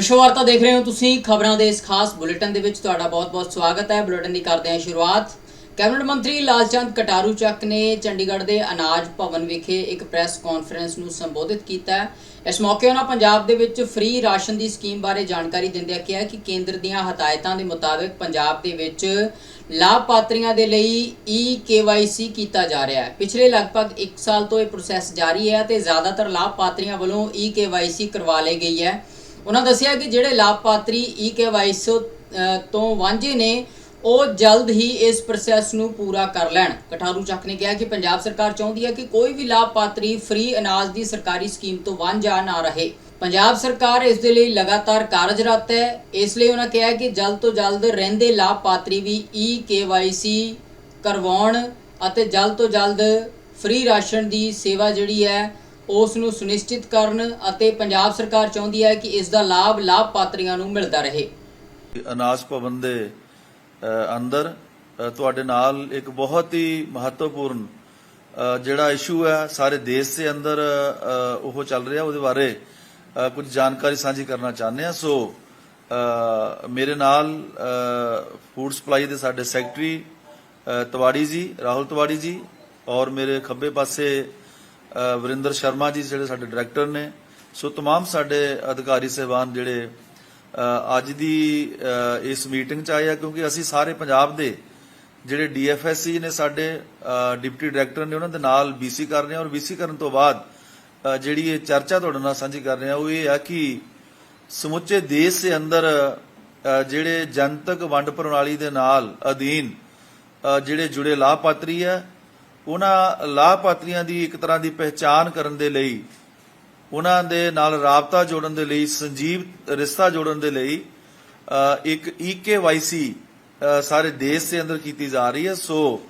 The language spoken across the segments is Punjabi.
ਵਿਸ਼ਵਾਰਤਾ ਦੇਖ ਰਹੇ ਹੋ ਤੁਸੀਂ ਖਬਰਾਂ ਦੇ ਇਸ ਖਾਸ ਬੁਲੇਟਿਨ ਦੇ ਵਿੱਚ। ਤੁਹਾਡਾ ਬਹੁਤ-ਬਹੁਤ ਸਵਾਗਤ ਹੈ। ਬੁਲੇਟਿਨ ਦੀ ਕਰਦੇ ਹਾਂ ਸ਼ੁਰੂਆਤ। ਕੈਬਨਿਟ ਮੰਤਰੀ ਲਾਲਚੰਦ ਕਟਾਰੂ ਚੱਕ ਨੇ ਚੰਡੀਗੜ੍ਹ ਦੇ ਅਨਾਜ ਭਵਨ ਵਿਖੇ ਇੱਕ ਪ੍ਰੈਸ ਕਾਨਫਰੰਸ ਨੂੰ ਸੰਬੋਧਿਤ ਕੀਤਾ ਇਸ ਮੌਕੇ ਉਹਨਾਂ ਪੰਜਾਬ ਦੇ ਵਿੱਚ ਫ੍ਰੀ ਰਾਸ਼ਨ ਦੀ ਸਕੀਮ ਬਾਰੇ ਜਾਣਕਾਰੀ ਦਿੰਦਿਆਂ ਕਿਹਾ ਕਿ ਕੇਂਦਰ ਦੀਆਂ ਹਦਾਇਤਾਂ ਦੇ ਮੁਤਾਬਕ ਪੰਜਾਬ ਦੇ ਵਿੱਚ ਲਾਭਪਾਤਰੀਆਂ ਦੇ ਲਈ ਈ ਕੇਵਾਈਸੀ ਕੀਤਾ ਜਾ ਰਿਹਾ ਹੈ। ਪਿਛਲੇ ਲਗਭਗ 1 ਸਾਲ ਤੋਂ ਇਹ ਪ੍ਰੋਸੈਸ ਜਾਰੀ ਹੈ ਤੇ ਜ਼ਿਆਦਾਤਰ ਲਾਭਪਾਤਰੀਆਂ ਵੱਲੋਂ ਈ ਕੇਵਾਈਸੀ ਕਰਵਾ ਲਈ ਗਈ ਹੈ। ਉਹਨਾਂ ਦੱਸਿਆ ਕਿ ਜਿਹੜੇ ਲਾਭਪਾਤਰੀ ਈ ਕੇਵਾਈਸੀ ਤੋਂ ਵਾਂਝੇ ਨੇ, ਉਹ ਜਲਦ ਹੀ ਇਸ ਪ੍ਰੋਸੈਸ ਨੂੰ ਪੂਰਾ ਕਰ ਲੈਣ। ਕਠਾਰੂ ਚੱਕ ਨੇ ਕਿਹਾ ਕਿ ਪੰਜਾਬ ਸਰਕਾਰ ਚਾਹੁੰਦੀ ਹੈ ਕਿ ਕੋਈ ਵੀ ਲਾਭਪਾਤਰੀ ਫ੍ਰੀ ਅਨਾਜ ਦੀ ਸਰਕਾਰੀ ਸਕੀਮ ਤੋਂ ਵਾਂਝਾ ਨਾ ਰਹੇ। ਪੰਜਾਬ ਸਰਕਾਰ ਇਸ ਦੇ ਲਈ ਲਗਾਤਾਰ ਕਾਰਜਰਤ ਹੈ। ਇਸ ਲਈ ਉਹਨਾਂ ਕਿਹਾ ਕਿ ਜਲਦ ਤੋਂ ਜਲਦ ਰਹਿੰਦੇ ਲਾਭਪਾਤਰੀ ਵੀ ਈ ਕੇਵਾਈਸੀ ਕਰਵਾਉਣ ਅਤੇ ਜਲਦ ਤੋਂ ਜਲਦ ਫ੍ਰੀ ਰਾਸ਼ਨ ਦੀ ਸੇਵਾ ਜਿਹੜੀ ਹੈ ਉਸ ਨੂੰ ਸੁਨਿਸ਼ਚਿਤ ਕਰਨ ਅਤੇ ਪੰਜਾਬ ਸਰਕਾਰ ਚਾਹੁੰਦੀ ਹੈ ਕਿ ਇਸ ਦਾ ਲਾਭ ਲਾਭਪਾਤਰੀਆਂ ਨੂੰ ਮਿਲਦਾ ਰਹੇ। ਅਨਾਜ ਭਵਨ ਦੇ ਅੰਦਰ ਤੁਹਾਡੇ ਨਾਲ ਇੱਕ ਬਹੁਤ ਹੀ ਮਹੱਤਵਪੂਰਨ ਜਿਹੜਾ ਇਸ਼ੂ ਹੈ, ਸਾਰੇ ਦੇਸ਼ ਦੇ ਅੰਦਰ ਉਹ ਚੱਲ ਰਿਹਾ, ਉਹਦੇ ਬਾਰੇ ਕੁਝ ਜਾਣਕਾਰੀ ਸਾਂਝੀ ਕਰਨਾ ਚਾਹੁੰਦੇ ਹਾਂ। ਸੋ ਮੇਰੇ ਨਾਲ ਫੂਡ ਸਪਲਾਈ ਦੇ ਸਾਡੇ ਸੈਕਟਰੀ ਤਵਾੜੀ ਜੀ, ਰਾਹੁਲ ਤਵਾੜੀ ਜੀ ਔਰ ਮੇਰੇ ਖੱਬੇ ਪਾਸੇ ਵਰਿੰਦਰ ਸ਼ਰਮਾ ਜੀ ਜਿਹੜੇ ਸਾਡੇ ਡਾਇਰੈਕਟਰ ਨੇ ਸੋ तमाम ਸਾਡੇ ਅਧਿਕਾਰੀ ਸਹਿਬਾਨ ਜਿਹੜੇ ਅ, ਅੱਜ ਦੀ ਅ, ਇਸ ਮੀਟਿੰਗ ਚ ਆਏ ਆ ਕਿਉਂਕਿ ਅਸੀਂ ਸਾਰੇ ਪੰਜਾਬ ਦੇ ਜਿਹੜੇ ਡੀਐਫਐਸਸੀ ਨੇ ਸਾਡੇ ਅ, ਡਿਪਟੀ ਡਾਇਰੈਕਟਰ ਨੇ ਉਹਨਾਂ ਦੇ ਨਾਲ ਬੀਸੀ ਕਰ ਰਹੇ ਹਾਂ ਔਰ ਬੀਸੀ ਕਰਨ ਤੋਂ ਬਾਅਦ ਅ, ਜਿਹੜੀ ਇਹ ਚਰਚਾ ਤੁਹਾਡੇ ਨਾਲ ਸਾਂਝੀ ਕਰ ਰਹੇ ਹਾਂ ਉਹ ਇਹ ਆ ਕਿ ਸਮੁੱਚੇ ਦੇਸ਼ ਦੇ ਅੰਦਰ ਅ, ਜਿਹੜੇ ਜਨਤਕ ਵੰਡ ਪ੍ਰਣਾਲੀ ਦੇ ਨਾਲ ਅਧੀਨ ਅ, ਜਿਹੜੇ ਜੁੜੇ ਲਾਭਪਾਤਰੀ ਆ ਉਹਨਾਂ ਲਾਭਪਾਤਰੀਆਂ ਦੀ ਇੱਕ ਤਰ੍ਹਾਂ ਦੀ ਪਹਿਚਾਨ ਕਰਨ ਦੇ ਲਈ ਉਹਨਾਂ ਦੇ ਨਾਲ ਰਾਬਤਾ ਜੋੜਨ ਦੇ ਲਈ ਸੰਜੀਵ ਰਿਸ਼ਤਾ ਜੋੜਨ ਦੇ ਲਈ ਅ, ਇੱਕ ਈਕੇਵਾਈਸੀ ਸਾਰੇ ਦੇਸ਼ ਦੇ ਅੰਦਰ ਕੀਤੀ ਜਾ ਰਹੀ ਹੈ। ਸੋ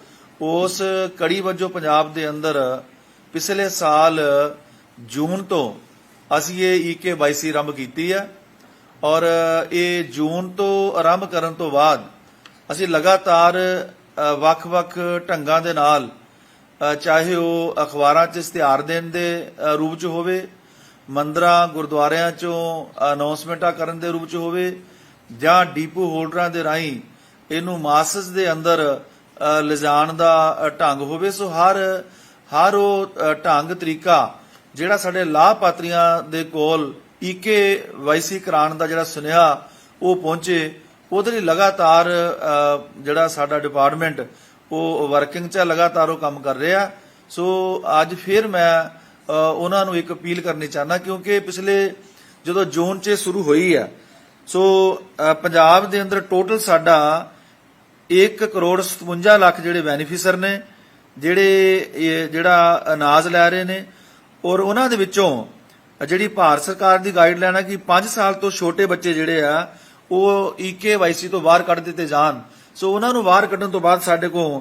ਉਸ ਕੜੀ ਵਜੋਂ ਪੰਜਾਬ ਦੇ ਅੰਦਰ ਪਿਛਲੇ ਸਾਲ ਜੂਨ ਤੋਂ ਅਸੀਂ ਇਹ ਈਕੇਵਾਈਸੀ ਆਰੰਭ ਕੀਤੀ ਹੈ ਔਰ ਇਹ ਜੂਨ ਤੋਂ ਆਰੰਭ ਕਰਨ ਤੋਂ ਬਾਅਦ ਅਸੀਂ ਲਗਾਤਾਰ ਵੱਖ-ਵੱਖ ਢੰਗਾਂ ਦੇ ਨਾਲ ਚਾਹੇ ਉਹ ਅਖਬਾਰਾਂ 'ਚ ਇਸ਼ਤਿਹਾਰ ਦੇਣ ਦੇ ਰੂਪ 'ਚ ਹੋਵੇ, ਮੰਦਰਾਂ, ਗੁਰਦੁਆਰਿਆਂ 'ਚੋਂ ਅਨਾਉਂਸਮੈਂਟਾਂ ਕਰਨ ਦੇ ਰੂਪ 'ਚ ਹੋਵੇ, ਜਾਂ ਡੀਪੂ ਹੋਲਡਰਾਂ ਦੇ ਰਾਹੀਂ ਇਹਨੂੰ ਮਾਸਸ ਦੇ ਅੰਦਰ ਲਿਜਾਣ ਦਾ ਢੰਗ ਹੋਵੇ, ਸੋ ਹਰ ਹਰ ਉਹ ਢੰਗ, ਤਰੀਕਾ ਜਿਹੜਾ ਸਾਡੇ ਲਾਭਪਾਤਰੀਆਂ ਦੇ ਕੋਲ ਈਕੇ ਵਾਈਸੀ ਕਰਾਉਣ ਦਾ ਜਿਹੜਾ ਸੁਨੇਹਾ ਉਹ ਪਹੁੰਚੇ, ਉਹਦੇ ਲਈ ਲਗਾਤਾਰ ਜਿਹੜਾ ਸਾਡਾ ਡਿਪਾਰਟਮੈਂਟ ਉਹ ਵਰਕਿੰਗ 'ਚ ਹੈ, ਲਗਾਤਾਰ ਉਹ ਕੰਮ ਕਰ ਰਿਹਾ। ਸੋ ਅੱਜ ਫਿਰ ਮੈਂ ਉਹਨਾਂ ਨੂੰ ਇੱਕ ਅਪੀਲ ਕਰਨੀ ਚਾਹਨਾ ਕਿਉਂਕਿ ਪਿਛਲੇ ਜਦੋਂ ਜੂਨ 'ਚ ਇਹ ਸ਼ੁਰੂ ਹੋਈ ਆ ਸੋ ਪੰਜਾਬ ਦੇ ਅੰਦਰ ਟੋਟਲ ਸਾਡਾ 1 ਕਰੋੜ 57 ਲੱਖ ਜਿਹੜੇ ਬੈਨੀਫੀਸ਼ਰ ਨੇ ਜਿਹੜੇ ਜਿਹੜਾ ਅਨਾਜ ਲੈ ਰਹੇ ਨੇ ਔਰ ਉਹਨਾਂ ਦੇ ਵਿੱਚੋਂ ਜਿਹੜੀ ਭਾਰਤ ਸਰਕਾਰ ਦੀ ਗਾਈਡਲਾਈਨ ਆ ਕਿ 5 ਸਾਲ ਤੋਂ ਛੋਟੇ ਬੱਚੇ ਜਿਹੜੇ ਆ ਉਹ ਈਕੇਵਾਈਸੀ ਤੋਂ ਬਾਹਰ ਕੱਢ ਦਿੱਤੇ ਜਾਣ। ਸੋ ਉਹਨਾਂ ਨੂੰ ਬਾਹਰ ਕੱਢਣ ਤੋਂ ਬਾਅਦ ਸਾਡੇ ਕੋਲ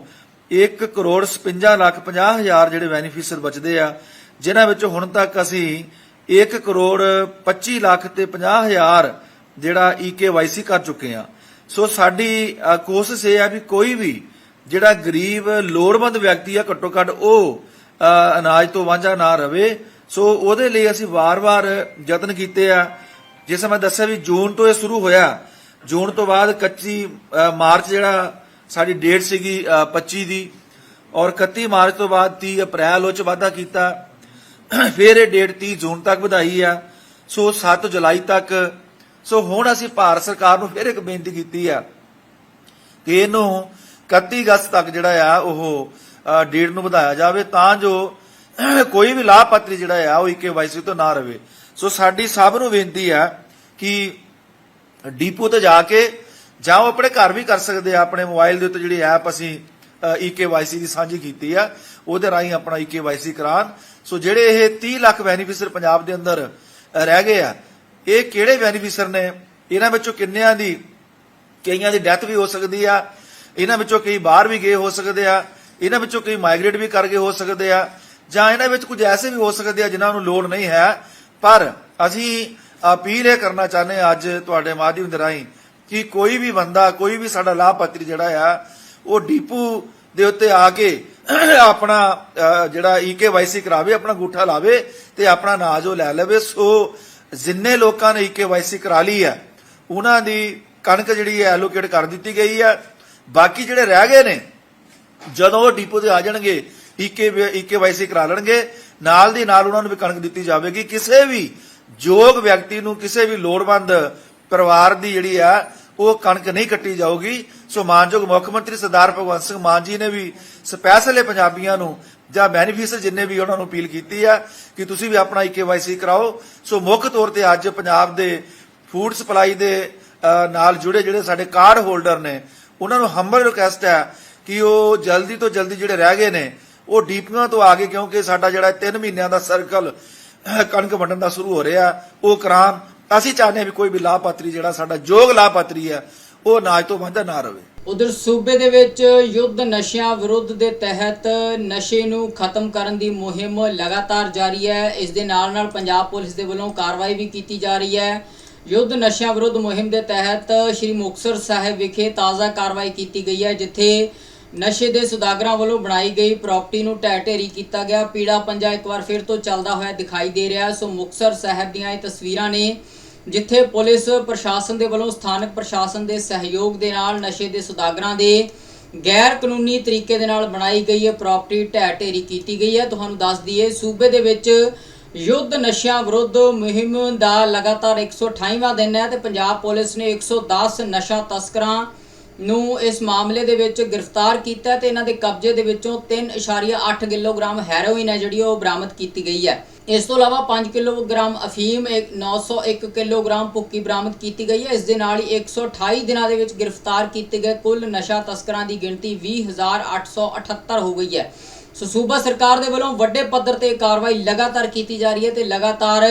1 ਕਰੋੜ 57 ਲੱਖ 50 ਹਜ਼ਾਰ ਜਿਹੜੇ ਬੈਨੀਫੀਸ਼ੀਅਰ ਬਚਦੇ ਆ, ਜਿਨ੍ਹਾਂ ਵਿੱਚ ਹੁਣ ਤੱਕ ਅਸੀਂ 1 ਕਰੋੜ 25 ਲੱਖ ਤੇ 50 ਹਜ਼ਾਰ ਜਿਹੜਾ ਈਕੇਵਾਈਸੀ ਕਰ ਚੁੱਕੇ ਆ। ਸੋ ਸਾਡੀ ਕੋਸ਼ਿਸ਼ ਇਹ ਆ ਵੀ ਕੋਈ ਵੀ ਜਿਹੜਾ ਗਰੀਬ, ਲੋੜਵੰਦ ਵਿਅਕਤੀ ਆ, ਘੱਟੋ ਘੱਟ ਉਹ ਅਨਾਜ ਤੋਂ ਵਾਂਝਾ ਨਾ ਰਵੇ। ਸੋ ਉਹਦੇ ਲਈ ਅਸੀਂ ਵਾਰ-ਵਾਰ ਯਤਨ ਕੀਤੇ ਆ। ਜਿਸ ਮੈਂ ਦੱਸਿਆ ਵੀ ਜੂਨ ਤੋਂ ਇਹ ਸ਼ੁਰੂ ਹੋਇਆ ਜੂਨ ਤੋਂ ਬਾਅਦ ਕੱਚੀ ਅ, ਮਾਰਚ ਜਿਹੜਾ ਸਾਡੀ ਡੇਟ ਸੀਗੀ ਅ, 25 ਦੀ ਔਰ 31 ਮਾਰਚ ਤੋਂ ਬਾਅਦ 30 ਅਪ੍ਰੈਲ ਉਹ ਚ ਵਾਧਾ ਕੀਤਾ। ਫਿਰ ਇਹ ਡੇਟ 30 ਜੂਨ ਤੱਕ ਵਧਾਈ ਆ। ਸੋ 7 ਜੁਲਾਈ ਤੱਕ ਸੋ ਹੁਣ ਅਸੀਂ ਭਾਰਤ ਸਰਕਾਰ ਨੂੰ ਫਿਰ ਇੱਕ ਬੇਨਤੀ ਕੀਤੀ ਆ ਕਿ ਇਹਨੂੰ 31 ਅਗਸਤ ਤੱਕ ਜਿਹੜਾ ਆ ਉਹ ਡੇਟ ਨੂੰ ਵਧਾਇਆ ਜਾਵੇ ਤਾਂ ਜੋ ਕੋਈ ਵੀ ਲਾਭਪਾਤਰੀ ਜਿਹੜਾ ਆ ਉਹ ਈਕੇਵਾਈਸੀ ਤੋਂ ਨਾ ਰਵੇ। ਸੋ ਸਾਡੀ ਸਭ ਨੂੰ ਬੇਨਤੀ ਆ ਕਿ ਡੀਪੋ ਤੇ ਜਾ ਕੇ ਜਾਂ ਉਹ ਆਪਣੇ ਘਰ ਵੀ ਕਰ ਸਕਦੇ ਆ, ਆਪਣੇ ਮੋਬਾਈਲ ਦੇ ਉੱਤੇ ਜਿਹੜੀ ਐਪ ਅਸੀਂ ਈਕੇਵਾਈਸੀ ਦੀ ਸਾਂਝੀ ਕੀਤੀ ਆ, ਉਹਦੇ ਰਾਹੀਂ ਆਪਣਾ ਈਕੇਵਾਈਸੀ ਕਰਾਉਣ। ਸੋ ਜਿਹੜੇ ਇਹ 30 ਲੱਖ ਬੈਨੀਫੀਸ਼ੀਅਰ ਪੰਜਾਬ ਦੇ ਅੰਦਰ ਰਹਿ ਗਏ ਆ, ਇਹ ਕਿਹੜੇ ਬੈਨੀਫੀਸ਼ੀਅਰ ਨੇ? ਇਹਨਾਂ ਵਿੱਚੋਂ ਕਿੰਨਿਆਂ ਦੀ, ਕਈਆਂ ਦੀ ਡੈਥ ਵੀ ਹੋ ਸਕਦੀ ਆ, ਇਹਨਾਂ ਵਿੱਚੋਂ ਕਈ ਬਾਹਰ ਵੀ ਗਏ ਹੋ ਸਕਦੇ ਆ, ਇਹਨਾਂ ਵਿੱਚੋਂ ਕਈ ਮਾਈਗ੍ਰੇਟ ਵੀ ਕਰ ਗਏ ਹੋ ਸਕਦੇ ਆ, ਜਾਂ ਇਹਨਾਂ ਵਿੱਚ ਕੁਝ ਐਸੇ ਵੀ ਹੋ ਸਕਦੇ ਆ ਜਿਨ੍ਹਾਂ ਨੂੰ ਲੋੜ ਨਹੀਂ ਹੈ। ਪਰ ਅਸੀਂ ਅਪੀਲ ਇਹ ਕਰਨਾ ਚਾਹੁੰਦੇ ਹਾਂ ਅੱਜ ਤੁਹਾਡੇ ਮਾਧਿਅਮ ਦੇ ਰਾਹੀਂ ਕਿ ਕੋਈ ਵੀ ਬੰਦਾ ਕੋਈ ਵੀ ਸਾਡਾ ਲਾਭਪਾਤਰੀ ਜਿਹੜਾ ਆ ਉਹ ਡੀਪੂ ਦੇ ਉੱਤੇ ਆ ਕੇ ਆਪਣਾ ਅ, ਜਿਹੜਾ ਈਕੇਵਾਈਸੀ ਕਰਾਵੇ ਆਪਣਾ ਗੂਠਾ ਲਾਵੇ ਤੇ ਆਪਣਾ ਅਨਾਜ ਉਹ ਲੈ ਲਵੇ। ਸੋ ਜਿੰਨੇ ਲੋਕਾਂ ਨੇ ਈਕੇਵਾਈਸੀ ਕਰਾ ਲਈ ਹੈ ਉਹਨਾਂ ਦੀ ਕਣਕ ਜਿਹੜੀ ਹੈ ਐਲੋਕੇਟ ਕਰ ਦਿੱਤੀ ਗਈ ਹੈ ਬਾਕੀ ਜਿਹੜੇ ਰਹਿ ਗਏ ਨੇ ਜਦੋਂ ਉਹ ਡਿਪੋ ਤੇ ਆ ਜਾਣਗੇ ਈਕੇ ਈਕੇਵਾਈਸੀ ਕਰਾ ਲੈਣਗੇ ਨਾਲ ਦੀ ਨਾਲ ਉਹਨਾਂ ਨੂੰ ਵੀ ਕਣਕ ਦਿੱਤੀ ਜਾਵੇਗੀ। ਕਿਸੇ ਵੀ ਯੋਗ ਵਿਅਕਤੀ ਨੂੰ ਕਿਸੇ ਵੀ ਲੋੜਵੰਦ ਪਰਿਵਾਰ ਦੀ ਜਿਹੜੀ ਆ, ਉਹ ਕਣਕ ਨਹੀਂ ਕੱਟੀ ਜਾਊਗੀ। ਸੋ ਮਾਨਯੋਗ ਮੁੱਖ ਮੰਤਰੀ ਸਰਦਾਰ ਭਗਵੰਤ ਸਿੰਘ ਮਾਨ ਜੀ ਨੇ ਵੀ ਸਪੈਸ਼ਲੇ ਪੰਜਾਬੀਆਂ ਨੂੰ ਜਾਂ ਬੈਨੀਫਿਸ਼ਰ ਜਿੰਨੇ ਵੀ ਉਹਨਾਂ ਨੂੰ ਅਪੀਲ ਕੀਤੀ ਆ ਕਿ ਤੁਸੀਂ ਵੀ ਆਪਣਾ ਈਕੇਵਾਈਸੀ ਕਰਾਓ। ਸੋ ਮੁੱਖ ਤੌਰ ਤੇ ਅੱਜ ਪੰਜਾਬ ਦੇ ਫੂਡ ਸਪਲਾਈ ਦੇ ਨਾਲ ਜੁੜੇ ਜਿਹੜੇ ਸਾਡੇ ਕਾਰਡ ਹੋਲਡਰ ਨੇ, ਉਹਨਾਂ ਨੂੰ ਹੰਬਲ ਰਿਕੁਐਸਟ ਹੈ ਕਿ ਉਹ ਜਲਦੀ ਤੋਂ ਜਲਦੀ ਜਿਹੜੇ ਰਹਿ ਗਏ ਨੇ, ਉਹ ਡੀਪੀਆਂ ਤੋਂ ਆ ਗਏ ਕਿਉਂਕਿ ਸਾਡਾ ਜਿਹੜਾ 3 ਮਹੀਨਿਆਂ ਦਾ ਸਰਕਲ ਕਣਕ ਵੰਡਣ ਦਾ ਸ਼ੁਰੂ ਹੋ ਰਿਹਾ, ਉਹ ਕਰਾਨ ਅਸੀਂ ਚਾਹੁੰਦੇ ਵੀ ਕੋਈ ਵੀ ਲਾਭਪਾਤਰੀ ਜਿਹੜਾ ਸਾਡਾ ਯੋਗ ਲਾਭਪਾਤਰੀ ਹੈ, ਉਹ ਨਾਜ ਤੋਂ ਵਾਂਝਾ ਨਾ ਰਵੇ ਉਧਰ ਸੂਬੇ ਦੇ ਵਿੱਚ ਯੁੱਧ ਨਸ਼ਿਆਂ ਵਿਰੁੱਧ ਦੇ ਤਹਿਤ ਨਸ਼ੇ ਨੂੰ ਖਤਮ ਕਰਨ ਦੀ ਮੁਹਿੰਮ ਲਗਾਤਾਰ ਜਾਰੀ ਹੈ। ਇਸ ਦੇ ਨਾਲ ਨਾਲ ਪੰਜਾਬ ਪੁਲਿਸ ਦੇ ਵੱਲੋਂ ਕਾਰਵਾਈ ਵੀ ਕੀਤੀ ਜਾ ਰਹੀ ਹੈ। ਯੁੱਧ ਨਸ਼ਿਆਂ ਵਿਰੁੱਧ ਮੁਹਿੰਮ ਦੇ ਤਹਿਤ ਸ਼੍ਰੀ ਮੁਕਤਸਰ ਸਾਹਿਬ ਵਿਖੇ ਤਾਜ਼ਾ ਕਾਰਵਾਈ ਕੀਤੀ ਗਈ ਹੈ, ਜਿੱਥੇ ਨਸ਼ੇ ਦੇ ਸੁਦਾਗਰਾਂ ਵੱਲੋਂ ਬਣਾਈ ਗਈ ਪ੍ਰਾਪਰਟੀ ਨੂੰ ਢਹਿ ਢੇਰੀ ਕੀਤਾ ਗਿਆ। ਪੀੜਾ ਪੰਜਾ ਇੱਕ ਵਾਰ ਫਿਰ ਤੋਂ ਚੱਲਦਾ ਹੋਇਆ ਦਿਖਾਈ ਦੇ ਰਿਹਾ ਸੋ ਮੁਕਤਸਰ ਸਾਹਿਬ ਦੀਆਂ ਇਹ ਤਸਵੀਰਾਂ ਨੇ, ਜਿੱਥੇ ਪੁਲਿਸ ਪ੍ਰਸ਼ਾਸਨ ਦੇ ਵੱਲੋਂ ਸਥਾਨਕ ਪ੍ਰਸ਼ਾਸਨ ਦੇ ਸਹਿਯੋਗ ਦੇ ਨਾਲ ਨਸ਼ੇ ਦੇ ਸੁਦਾਗਰਾਂ ਦੇ ਗੈਰ ਕਾਨੂੰਨੀ ਤਰੀਕੇ ਦੇ ਨਾਲ ਬਣਾਈ ਗਈ ਹੈ ਪ੍ਰਾਪਰਟੀ ਢਹਿ ਢੇਰੀ ਕੀਤੀ ਗਈ ਹੈ। ਤੁਹਾਨੂੰ ਦੱਸ ਦਈਏ, ਸੂਬੇ ਦੇ ਵਿੱਚ ਯੁੱਧ ਨਸ਼ਿਆਂ ਵਿਰੁੱਧ ਮੁਹਿੰਮ ਦਾ ਲਗਾਤਾਰ 128ਵਾਂ ਦਿਨ ਹੈ ਤੇ ਪੰਜਾਬ ਪੁਲਿਸ ਨੇ 110 ਨਸ਼ਾ ਤਸਕਰਾਂ ਨੂੰ ਇਸ ਮਾਮਲੇ ਦੇ ਵਿੱਚ ਗ੍ਰਿਫਤਾਰ ਕੀਤਾ ਤੇ ਇਹਨਾਂ ਦੇ ਕਬਜ਼ੇ ਦੇ ਵਿੱਚੋਂ 3.8 ਕਿਲੋਗ੍ਰਾਮ ਹੈਰੋਇਨ ਹੈ, ਜਿਹੜੀ ਉਹ ਬਰਾਮਦ ਕੀਤੀ ਗਈ ਹੈ। ਇਸ ਤੋਂ ਇਲਾਵਾ 5 ਕਿਲੋਗ੍ਰਾਮ ਅਫੀਮ, ਇੱਕ 901 ਕਿਲੋਗ੍ਰਾਮ ਭੁੱਕੀ ਬਰਾਮਦ ਕੀਤੀ ਗਈ ਹੈ। ਇਸ ਦੇ ਨਾਲ ਹੀ 128 ਦਿਨਾਂ ਦੇ ਵਿੱਚ ਗ੍ਰਿਫਤਾਰ ਕੀਤੇ ਗਏ ਕੁੱਲ ਨਸ਼ਾ ਤਸਕਰਾਂ ਦੀ ਗਿਣਤੀ 20878 ਹੋ ਗਈ ਹੈ। ਸੋ ਸੂਬਾ ਸਰਕਾਰ ਦੇ ਵੱਲੋਂ ਵੱਡੇ ਪੱਧਰ ਤੇ ਕਾਰਵਾਈ ਲਗਾਤਾਰ ਕੀਤੀ ਜਾ ਰਹੀ ਹੈ ਤੇ ਲਗਾਤਾਰ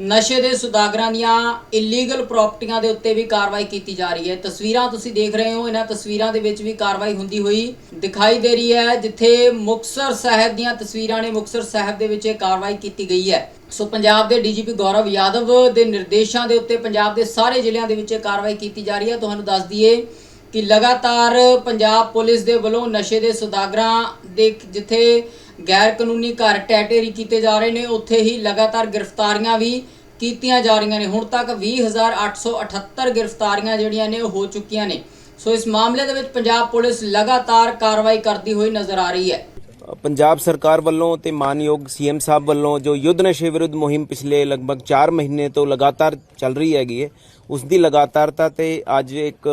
ਨਸ਼ੇ ਦੇ ਸੁਦਾਗਰਾਂ ਦੀਆਂ ਇਲੀਗਲ ਪ੍ਰਾਪਰਟੀਆਂ ਦੇ ਉੱਤੇ ਵੀ ਕਾਰਵਾਈ ਕੀਤੀ ਜਾ ਰਹੀ ਹੈ। ਤਸਵੀਰਾਂ ਤੁਸੀਂ ਦੇਖ ਰਹੇ ਹੋ। ਇਹਨਾਂ ਤਸਵੀਰਾਂ ਦੇ ਵਿੱਚ ਵੀ ਕਾਰਵਾਈ ਹੁੰਦੀ ਹੋਈ ਦਿਖਾਈ ਦੇ ਰਹੀ ਹੈ, ਜਿੱਥੇ ਮੁਕਤਸਰ ਸਾਹਿਬ ਦੀਆਂ ਤਸਵੀਰਾਂ ਨੇ ਮੁਕਤਸਰ ਸਾਹਿਬ ਦੇ ਵਿੱਚ ਇਹ ਕਾਰਵਾਈ ਕੀਤੀ ਗਈ ਹੈ। ਸੋ ਪੰਜਾਬ ਦੇ ਡੀਜੀਪੀ ਗੌਰਵ ਯਾਦਵ ਦੇ ਨਿਰਦੇਸ਼ਾਂ ਦੇ ਉੱਤੇ ਪੰਜਾਬ ਦੇ ਸਾਰੇ ਜ਼ਿਲ੍ਹਿਆਂ ਦੇ ਵਿੱਚ ਇਹ ਕਾਰਵਾਈ ਕੀਤੀ ਜਾ ਰਹੀ ਹੈ। ਤੁਹਾਨੂੰ ਦੱਸ ਦਈਏ ਕਿ ਲਗਾਤਾਰ ਪੰਜਾਬ ਪੁਲਿਸ ਦੇ ਵੱਲੋਂ ਨਸ਼ੇ ਦੇ ਸੁਦਾਗਰਾਂ ਦੇ ਜਿੱਥੇ ਗੈਰ ਕਾਨੂੰਨੀ ਘਰ ਟੈਟੇਰੀ ਕੀਤੇ ਜਾ ਰਹੇ ਨੇ, ਉੱਥੇ ਹੀ ਲਗਾਤਾਰ ਗ੍ਰਿਫਤਾਰੀਆਂ ਵੀ ਕੀਤੀਆਂ ਜਾ ਰਹੀਆਂ ਨੇ। ਹੁਣ ਤੱਕ 20878 ਗ੍ਰਿਫਤਾਰੀਆਂ ਜਿਹੜੀਆਂ ਨੇ, ਉਹ ਹੋ ਚੁੱਕੀਆਂ ਨੇ। ਸੋ ਇਸ ਮਾਮਲੇ ਦੇ ਵਿੱਚ ਪੰਜਾਬ ਪੁਲਿਸ ਲਗਾਤਾਰ ਕਾਰਵਾਈ ਕਰਦੀ ਹੋਈ ਨਜ਼ਰ ਆ ਰਹੀ ਹੈ। ਪੰਜਾਬ ਸਰਕਾਰ ਵੱਲੋਂ ਤੇ ਮਾਨਯੋਗ ਸੀਐਮ ਸਾਹਿਬ ਵੱਲੋਂ ਜੋ ਯੁੱਧ ਨਸ਼ੇ ਵਿਰੁੱਧ ਮੁਹਿੰਮ ਪਿਛਲੇ ਲਗਭਗ 4 ਮਹੀਨੇ ਤੋਂ ਲਗਾਤਾਰ ਚੱਲ ਰਹੀ ਹੈਗੀ ਹੈ, ਉਸ ਦੀ ਲਗਾਤਾਰਤਾ ਤੇ ਅੱਜ ਇੱਕ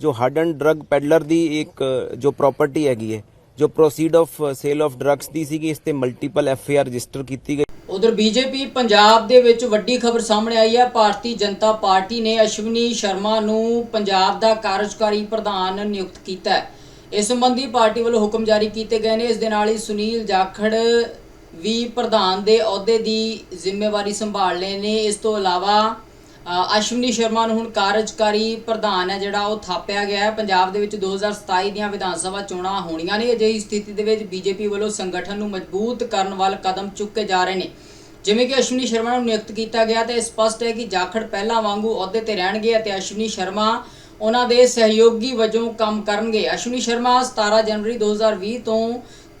ਜੋ ਹਾਰਡਨ ਡਰੱਗ ਪੈਡਲਰ ਦੀ ਇੱਕ ਜੋ ਪ੍ਰਾਪਰਟੀ ਹੈਗੀ ਹੈ ਜੋ proceed of sale of drugs ਦੀ ਸੀਗੀ, ਇਸ ਤੇ multiple F I R register ਕੀਤੀ ਗਈ। ਉਧਰ ਬੀਜੇਪੀ ਪੰਜਾਬ ਦੇ ਵਿੱਚ ਵੱਡੀ ਖਬਰ ਸਾਹਮਣੇ ਆਈ ਹੈ। ਭਾਰਤੀ ਜਨਤਾ ਪਾਰਟੀ ਨੇ ਅਸ਼ਵਨੀ ਸ਼ਰਮਾ ਨੂੰ ਪੰਜਾਬ ਦਾ ਕਾਰਜਕਾਰੀ ਪ੍ਰਧਾਨ ਨਿਯੁਕਤ ਕੀਤਾ ਹੈ। ਇਸ ਸੰਬੰਧੀ ਪਾਰਟੀ ਵੱਲੋਂ ਹੁਕਮ ਜਾਰੀ ਕੀਤੇ ਗਏ ਨੇ। ਇਸ ਦੇ ਨਾਲ ਹੀ ਸੁਨੀਲ ਜਾਖੜ ਵੀ ਪ੍ਰਧਾਨ ਦੇ ਅਹੁਦੇ ਦੀ ਜ਼ਿੰਮੇਵਾਰੀ ਸੰਭਾਲ ਲਏ ਨੇ। ਇਸ ਤੋਂ ਇਲਾਵਾ ਅਸ਼ਵਨੀ ਸ਼ਰਮਾ ਨੂੰ ਹੁਣ ਕਾਰਜਕਾਰੀ ਪ੍ਰਧਾਨ ਹੈ ਜਿਹੜਾ ਉਹ ਥਾਪਿਆ ਗਿਆ ਹੈ। ਪੰਜਾਬ ਦੇ ਵਿੱਚ 2027 ਦੀਆਂ ਵਿਧਾਨ ਸਭਾ ਚੋਣਾਂ ਹੋਣੀਆਂ ਨੇ। ਅਜਿਹੀ ਸਥਿਤੀ ਦੇ ਵਿੱਚ ਬੀਜੇਪੀ ਵੱਲੋਂ ਸੰਗਠਨ ਨੂੰ ਮਜ਼ਬੂਤ ਕਰਨ ਵੱਲ ਕਦਮ ਚੁੱਕੇ ਜਾ ਰਹੇ ਨੇ। ਜਿਵੇਂ ਕਿ ਅਸ਼ਵਨੀ ਸ਼ਰਮਾ ਨੂੰ ਨਿਯੁਕਤ ਕੀਤਾ ਗਿਆ ਤੇ ਸਪਸ਼ਟ ਹੈ ਕਿ ਜਾਖੜ ਪਹਿਲਾਂ ਵਾਂਗੂ ਅਹੁਦੇ ਤੇ ਰਹਿਣਗੇ ਅਤੇ ਅਸ਼ਵਨੀ ਸ਼ਰਮਾ ਉਹਨਾਂ ਦੇ ਸਹਿਯੋਗੀ ਵਜੋਂ ਕੰਮ ਕਰਨਗੇ। ਅਸ਼ਵਨੀ ਸ਼ਰਮਾ 17 ਜਨਵਰੀ 2020 ਤੋਂ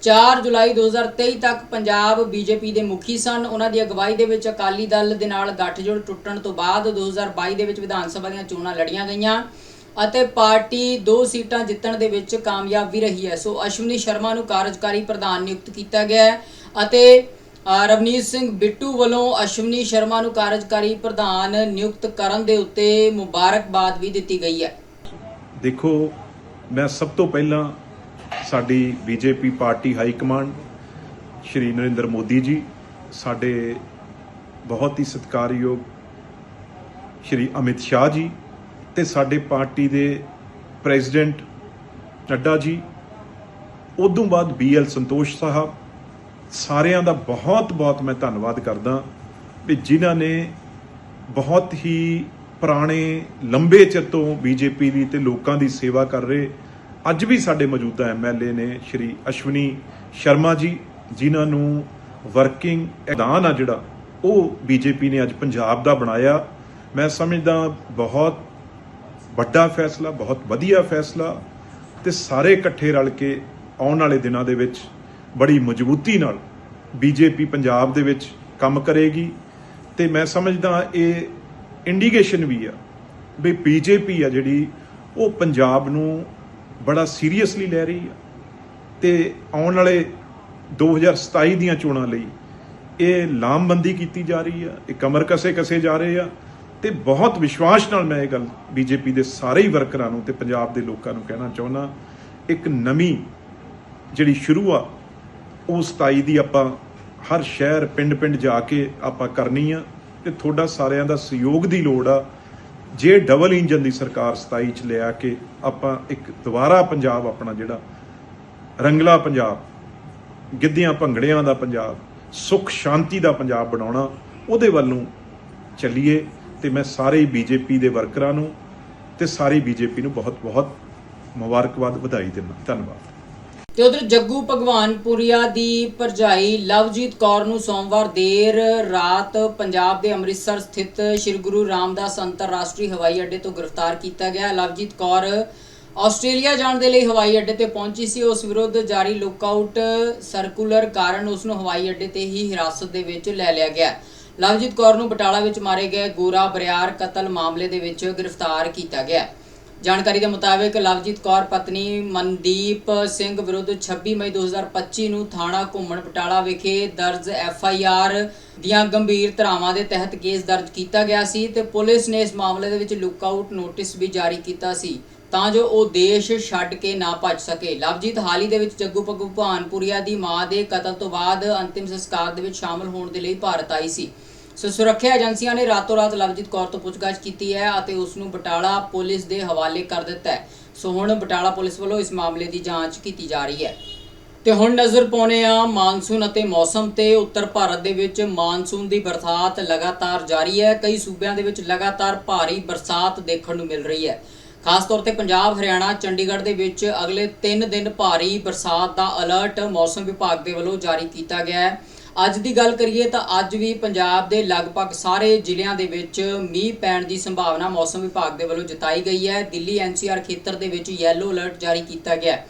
4 ਜੁਲਾਈ 2023 ਤੱਕ ਪੰਜਾਬ ਬੀਜੇਪੀ ਦੇ ਮੁਖੀ ਸਨ। ਉਹਨਾਂ ਦੀ ਅਗਵਾਈ ਦੇ ਵਿੱਚ ਅਕਾਲੀ ਦਲ ਦੇ ਨਾਲ ਗੱਠਜੋੜ ਟੁੱਟਣ ਤੋਂ ਬਾਅਦ 2022 ਦੇ ਵਿੱਚ ਵਿਧਾਨ ਸਭਾ ਦੀਆਂ ਚੋਣਾਂ ਲੜੀਆਂ ਗਈਆਂ ਅਤੇ ਪਾਰਟੀ ਦੋ ਸੀਟਾਂ ਜਿੱਤਣ ਦੇ ਵਿੱਚ ਕਾਮਯਾਬ ਵੀ ਰਹੀ ਹੈ। ਸੋ ਅਸ਼ਵਨੀ ਸ਼ਰਮਾ ਨੂੰ ਕਾਰਜਕਾਰੀ ਪ੍ਰਧਾਨ ਨਿਯੁਕਤ ਕੀਤਾ ਗਿਆ ਹੈ ਅਤੇ ਰਵਨੀਤ ਸਿੰਘ ਬਿੱਟੂ ਵੱਲੋਂ ਅਸ਼ਵਨੀ ਸ਼ਰਮਾ ਨੂੰ ਕਾਰਜਕਾਰੀ ਪ੍ਰਧਾਨ ਨਿਯੁਕਤ ਕਰਨ ਦੇ ਉੱਤੇ ਮੁਬਾਰਕਬਾਦ ਵੀ ਦਿੱਤੀ ਗਈ ਹੈ। ਦੇਖੋ, ਮੈਂ ਸਭ ਤੋਂ ਪਹਿਲਾਂ ਸਾਡੀ BJP party high command, Shri Narinder Modi ji, ਸਾਡੇ ਬਹੁਤ ਹੀ ਸਤਿਕਾਰਯੋਗ ਸ਼੍ਰੀ ਅਮਿਤ ਸ਼ਾਹ ਜੀ ਤੇ ਸਾਡੇ ਪਾਰਟੀ ਦੇ ਪ੍ਰੈਜ਼ੀਡੈਂਟ ਨੱਡਾ ਜੀ, ਉਦੋਂ ਬਾਅਦ ਬੀਐਲ ਸੰਤੋਸ਼ ਸਾਹਿਬ, ਸਾਰਿਆਂ ਦਾ ਬਹੁਤ ਬਹੁਤ ਮੈਂ ਧੰਨਵਾਦ ਕਰਦਾ ਵੀ ਜਿਨ੍ਹਾਂ ਨੇ ਬਹੁਤ ਹੀ ਪੁਰਾਣੇ ਲੰਬੇ ਚਿਰ ਤੋਂ ਬੀਜੇਪੀ ਦੀ ਤੇ ਲੋਕਾਂ ਦੀ ਸੇਵਾ ਕਰ ਰਹੇ ਅੱਜ ਵੀ ਸਾਡੇ ਮੌਜੂਦਾ ਐਮਐਲਏ ਨੇ ਸ਼੍ਰੀ ਅਸ਼ਵਨੀ ਸ਼ਰਮਾ ਜੀ, ਜਿਨ੍ਹਾਂ ਨੂੰ ਵਰਕਿੰਗ ਐਦਾਨ ਆ ਜਿਹੜਾ, ਉਹ ਬੀਜੇਪੀ ਨੇ ਅੱਜ ਪੰਜਾਬ ਦਾ ਬਣਾਇਆ। ਮੈਂ ਸਮਝਦਾ ਬਹੁਤ ਵੱਡਾ ਫੈਸਲਾ, ਬਹੁਤ ਵਧੀਆ ਫੈਸਲਾ ਤੇ ਸਾਰੇ ਇਕੱਠੇ ਰਲ ਕੇ ਆਉਣ ਵਾਲੇ ਦਿਨਾਂ ਦੇ ਵਿੱਚ ਬੜੀ ਮਜ਼ਬੂਤੀ ਨਾਲ ਬੀਜੇਪੀ ਪੰਜਾਬ ਦੇ ਵਿੱਚ ਕੰਮ ਕਰੇਗੀ। ਤੇ ਮੈਂ ਸਮਝਦਾ ਇਹ ਇੰਡੀਕੇਸ਼ਨ ਵੀ ਆ ਵੀ ਬੀਜੇਪੀ ਆ ਜਿਹੜੀ, ਉਹ ਪੰਜਾਬ ਨੂੰ ਬੜਾ ਸੀਰੀਅਸਲੀ ਲੈ ਰਹੀ ਆ। ਤੇ ਆਉਣ ਵਾਲੇ 2027 ਦੀਆਂ ਚੋਣਾਂ ਲਈ ਇਹ ਲਾਮਬੰਦੀ ਕੀਤੀ ਜਾ ਰਹੀ ਆ, ਇਹ ਕਮਰ ਕਸੇ ਕਸੇ ਜਾ ਰਹੇ ਆ ਤੇ ਬਹੁਤ ਵਿਸ਼ਵਾਸ ਨਾਲ ਮੈਂ ਇਹ ਗੱਲ ਬੀਜੇਪੀ ਦੇ ਸਾਰੇ ਹੀ ਵਰਕਰਾਂ ਨੂੰ ਤੇ ਪੰਜਾਬ ਦੇ ਲੋਕਾਂ ਨੂੰ ਕਹਿਣਾ ਚਾਹੁੰਦਾ, ਇੱਕ ਨਵੀਂ ਜਿਹੜੀ ਸ਼ੁਰੂ ਆ, ਉਹ 27 ਦੀ ਆਪਾਂ ਹਰ ਸ਼ਹਿਰ, ਪਿੰਡ-ਪਿੰਡ ਜਾ ਕੇ ਆਪਾਂ ਕਰਨੀ ਆ ਤੇ ਤੁਹਾਡਾ ਸਾਰਿਆਂ ਦਾ ਸਹਿਯੋਗ ਦੀ ਲੋੜ ਆ ਜੇ ਡਬਲ ਇੰਜਨ ਦੀ ਸਰਕਾਰ 27 ਚ ਲਿਆ ਕੇ ਆਪਾਂ ਇੱਕ ਦੁਬਾਰਾ ਪੰਜਾਬ ਆਪਣਾ ਜਿਹੜਾ ਰੰਗਲਾ ਪੰਜਾਬ, ਗਿੱਧਿਆਂ ਭੰਗੜਿਆਂ ਦਾ ਪੰਜਾਬ, ਸੁਖ ਸ਼ਾਂਤੀ ਦਾ ਪੰਜਾਬ ਬਣਾਉਣਾ, ਉਹਦੇ ਵੱਲ ਨੂੰ ਚੱਲੀਏ ਤੇ ਮੈਂ ਸਾਰੇ ਬੀਜੇਪੀ ਦੇ ਵਰਕਰਾਂ ਨੂੰ ਤੇ ਸਾਰੀ ਬੀਜੇਪੀ ਨੂੰ ਬਹੁਤ-ਬਹੁਤ ਮੁਬਾਰਕਬਾਦ ਵਧਾਈ ਦਿੰਦਾ। ਧੰਨਵਾਦ। ਤੇ ਉਧਰ ਜੱਗੂ ਭਗਵਾਨਪੁਰੀਆ ਦੀ ਭਰਜਾਈ ਲਵਜੀਤ ਕੌਰ ਨੂੰ ਸੋਮਵਾਰ ਦੇਰ ਰਾਤ ਪੰਜਾਬ ਦੇ ਅੰਮ੍ਰਿਤਸਰ ਸਥਿਤ ਸ੍ਰੀ ਗੁਰੂ ਰਾਮਦਾਸ ਅੰਤਰਰਾਸ਼ਟਰੀ ਹਵਾਈ ਅੱਡੇ ਤੋਂ ਗ੍ਰਿਫਤਾਰ ਕੀਤਾ ਗਿਆ। ਲਵਜੀਤ ਕੌਰ ਆਸਟ੍ਰੇਲੀਆ ਜਾਣ ਦੇ ਲਈ ਹਵਾਈ ਅੱਡੇ ਤੇ ਪਹੁੰਚੀ ਸੀ। ਉਸ ਵਿਰੁੱਧ ਜਾਰੀ ਲੁੱਕਆਊਟ ਸਰਕੂਲਰ ਕਾਰਨ ਉਸ ਨੂੰ ਹਵਾਈ ਅੱਡੇ ਤੇ ਹੀ ਹਿਰਾਸਤ ਦੇ ਵਿੱਚ ਲੈ ਲਿਆ ਗਿਆ। ਲਵਜੀਤ ਕੌਰ ਨੂੰ ਬਟਾਲਾ ਵਿੱਚ ਮਾਰੇ ਗਏ ਗੋਰਾ ਬਰਿਆਰ ਕਤਲ ਮਾਮਲੇ ਦੇ ਵਿੱਚ ਗ੍ਰਿਫਤਾਰ ਕੀਤਾ ਗਿਆ। ਜਾਣਕਾਰੀ ਦੇ ਮੁਤਾਬਕ ਲਵਜੀਤ ਕੌਰ, ਪਤਨੀ ਮਨਦੀਪ ਸਿੰਘ ਵਿਰੁੱਧ 26 ਮਈ 2025 ਨੂੰ ਥਾਣਾ ਘੁੰਮਣ ਪਟਾਲਾ ਵਿਖੇ ਦਰਜ ਐਫ ਆਈ ਆਰ ਦੀਆਂ ਗੰਭੀਰ ਧਾਰਾਵਾਂ ਦੇ ਤਹਿਤ ਕੇਸ ਦਰਜ ਕੀਤਾ ਗਿਆ ਸੀ ਤੇ ਪੁਲਿਸ ਨੇ ਇਸ ਮਾਮਲੇ ਦੇ ਵਿੱਚ ਲੁੱਕਆਊਟ ਨੋਟਿਸ ਵੀ ਜਾਰੀ ਕੀਤਾ ਸੀ। ਤਾਂ ਜੋ ਉਹ ਦੇਸ਼ ਛੱਡ ਕੇ ਨਾ ਭੱਜ ਸਕੇ। ਲਵਜੀਤ ਹਾਲ ਹੀ ਦੇ ਵਿੱਚ ਜੱਗੂ ਪੱਗੂ ਭਾਨਪੁਰੀਆ ਦੀ ਮਾਂ ਦੇ ਕਤਲ ਤੋਂ ਬਾਅਦ ਅੰਤਿਮ ਸੰਸਕਾਰ ਦੇ ਵਿੱਚ ਸ਼ਾਮਲ ਹੋਣ ਦੇ ਲਈ ਭਾਰਤ ਆਈ ਸੀ। ਸੋ ਸੁਰੱਖਿਆ ਏਜੰਸੀਆਂ ਨੇ ਰਾਤੋਂ ਰਾਤ ਲਵਜੀਤ ਕੌਰ ਤੋਂ ਪੁੱਛਗਿੱਛ ਕੀਤੀ ਹੈ ਅਤੇ ਉਸ ਨੂੰ ਬਟਾਲਾ ਪੁਲਿਸ ਦੇ ਹਵਾਲੇ ਕਰ ਦਿੱਤਾ ਹੈ। ਸੋ ਹੁਣ ਬਟਾਲਾ ਪੁਲਿਸ ਵੱਲੋਂ ਇਸ ਮਾਮਲੇ ਦੀ ਜਾਂਚ ਕੀਤੀ ਜਾ ਰਹੀ ਹੈ। ਤੇ ਹੁਣ ਨਜ਼ਰ ਪਾਉਨੇ ਆ ਮਾਨਸੂਨ ਅਤੇ ਮੌਸਮ ਤੇ। ਉੱਤਰ ਭਾਰਤ ਦੇ ਵਿੱਚ ਮਾਨਸੂਨ ਦੀ ਬਰਸਾਤ ਲਗਾਤਾਰ ਜਾਰੀ ਹੈ। ਕਈ ਸੂਬਿਆਂ ਦੇ ਵਿੱਚ ਲਗਾਤਾਰ ਭਾਰੀ ਬਰਸਾਤ ਦੇਖਣ ਨੂੰ ਮਿਲ ਰਹੀ ਹੈ। ਖਾਸ ਤੌਰ ਤੇ ਪੰਜਾਬ, ਹਰਿਆਣਾ, ਚੰਡੀਗੜ੍ਹ ਦੇ ਵਿੱਚ ਅਗਲੇ 3 ਦਿਨ ਭਾਰੀ ਬਰਸਾਤ ਦਾ ਅਲਰਟ ਮੌਸਮ ਵਿਭਾਗ ਦੇ ਵੱਲੋਂ ਜਾਰੀ ਕੀਤਾ ਗਿਆ ਹੈ। ਅੱਜ ਦੀ ਗੱਲ ਕਰੀਏ ਤਾਂ ਅੱਜ ਵੀ ਪੰਜਾਬ ਦੇ ਲਗਭਗ ਸਾਰੇ ਜ਼ਿਲ੍ਹਿਆਂ ਦੇ ਵਿੱਚ ਮੀਂਹ ਪੈਣ ਦੀ ਸੰਭਾਵਨਾ ਮੌਸਮ ਵਿਭਾਗ ਦੇ ਵੱਲੋਂ ਜਤਾਈ ਗਈ ਹੈ। ਦਿੱਲੀ ਐਨਸੀਆਰ ਖੇਤਰ ਦੇ ਵਿੱਚ ਯੈਲੋ ਅਲਰਟ ਜਾਰੀ ਕੀਤਾ ਗਿਆ ਹੈ।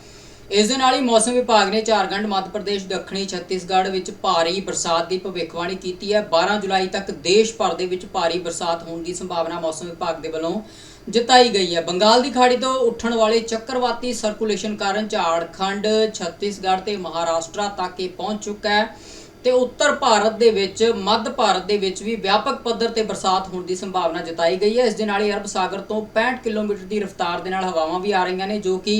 ਇਸ ਦੇ ਨਾਲ ਹੀ ਮੌਸਮ ਵਿਭਾਗ ਨੇ ਝਾਰਖੰਡ, ਮੱਧ ਪ੍ਰਦੇਸ਼, ਦੱਖਣੀ ਛੱਤੀਸਗੜ੍ਹ ਵਿੱਚ ਭਾਰੀ ਬਰਸਾਤ ਦੀ ਭਵਿੱਖਬਾਣੀ ਕੀਤੀ ਹੈ। 12 ਜੁਲਾਈ ਤੱਕ ਦੇਸ਼ ਭਰ ਦੇ ਵਿੱਚ ਭਾਰੀ ਬਰਸਾਤ ਹੋਣ ਦੀ ਸੰਭਾਵਨਾ ਮੌਸਮ ਵਿਭਾਗ ਦੇ ਵੱਲੋਂ ਜਤਾਈ ਗਈ ਹੈ। ਬੰਗਾਲ ਦੀ ਖਾੜੀ ਤੋਂ ਉੱਠਣ ਵਾਲੇ ਚੱਕਰਵਾਤੀ ਸਰਕੂਲੇਸ਼ਨ ਕਾਰਨ ਝਾਰਖੰਡ, ਛੱਤੀਸਗੜ੍ਹ ਤੇ ਮਹਾਰਾਸ਼ਟਰ ਤੱਕ ਇਹ ਪਹੁੰਚ ਚੁੱਕਾ ਹੈ। ਤੇ ਉੱਤਰ ਭਾਰਤ ਦੇ ਵਿੱਚ, ਮੱਧ ਭਾਰਤ ਦੇ ਵਿੱਚ ਵੀ ਵਿਆਪਕ ਪੱਧਰ ਤੇ ਬਰਸਾਤ ਹੋਣ ਦੀ ਸੰਭਾਵਨਾ ਜਤਾਈ ਗਈ ਹੈ। ਇਸ ਦੇ ਨਾਲ ਹੀ ਅਰਬ ਸਾਗਰ ਤੋਂ 65 ਕਿਲੋਮੀਟਰ ਦੀ ਰਫ਼ਤਾਰ ਦੇ ਨਾਲ ਹਵਾਵਾਂ ਵੀ ਆ ਰਹੀਆਂ ਨੇ, ਜੋ ਕਿ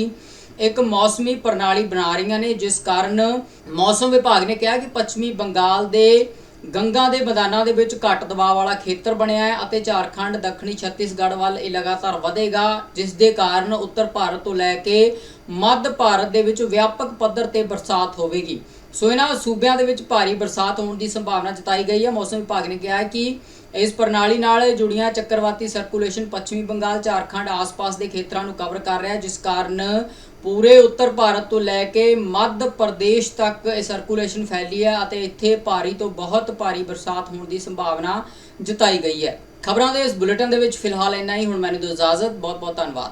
ਇੱਕ ਮੌਸਮੀ ਪ੍ਰਣਾਲੀ ਬਣਾ ਰਹੀਆਂ ਨੇ, ਜਿਸ ਕਾਰਨ ਮੌਸਮ ਵਿਭਾਗ ਨੇ ਕਿਹਾ ਕਿ ਪੱਛਮੀ ਬੰਗਾਲ ਦੇ ਗੰਗਾ ਦੇ ਮੈਦਾਨਾਂ ਦੇ ਵਿੱਚ ਘੱਟ ਦਬਾਅ ਵਾਲਾ ਖੇਤਰ ਬਣਿਆ ਹੈ ਅਤੇ ਝਾਰਖੰਡ, ਦੱਖਣੀ ਛੱਤੀਸਗੜ੍ਹ ਵੱਲ ਇਹ ਲਗਾਤਾਰ ਵਧੇਗਾ, ਜਿਸ ਦੇ ਕਾਰਨ ਉੱਤਰ ਭਾਰਤ ਤੋਂ ਲੈ ਕੇ ਮੱਧ ਭਾਰਤ ਦੇ ਵਿੱਚ ਵਿਆਪਕ ਪੱਧਰ ਤੇ ਬਰਸਾਤ ਹੋਵੇਗੀ। ਸੋ ਇਹਨਾਂ ਸੂਬਿਆਂ ਦੇ ਵਿੱਚ ਭਾਰੀ ਬਰਸਾਤ ਹੋਣ ਦੀ ਸੰਭਾਵਨਾ ਜਤਾਈ ਗਈ ਹੈ। ਮੌਸਮ ਵਿਭਾਗ ਨੇ ਕਿਹਾ ਹੈ ਕਿ ਇਸ ਪ੍ਰਣਾਲੀ ਨਾਲ ਜੁੜੀਆਂ ਚੱਕਰਵਾਤੀ ਸਰਕੂਲੇਸ਼ਨ ਪੱਛਮੀ ਬੰਗਾਲ, ਝਾਰਖੰਡ ਆਸ-ਪਾਸ ਦੇ ਖੇਤਰਾਂ ਨੂੰ ਕਵਰ ਕਰ ਰਿਹਾ ਹੈ, ਜਿਸ ਕਾਰਨ ਪੂਰੇ ਉੱਤਰ ਭਾਰਤ ਤੋਂ ਲੈ ਕੇ ਮੱਧ ਪ੍ਰਦੇਸ਼ ਤੱਕ ਇਹ ਸਰਕੂਲੇਸ਼ਨ ਫੈਲੀ ਹੈ ਅਤੇ ਇੱਥੇ ਭਾਰੀ ਤੋਂ ਬਹੁਤ ਭਾਰੀ ਬਰਸਾਤ ਹੋਣ ਦੀ ਸੰਭਾਵਨਾ ਜਤਾਈ ਗਈ ਹੈ। ਖਬਰਾਂ ਦੇ ਇਸ ਬੁਲੇਟਿਨ ਦੇ ਵਿੱਚ ਫਿਲਹਾਲ ਇੰਨਾ ਹੀ। ਹੁਣ ਮੈਨੂੰ ਦਿਓ ਇਜਾਜ਼ਤ। ਬਹੁਤ ਬਹੁਤ ਧੰਨਵਾਦ।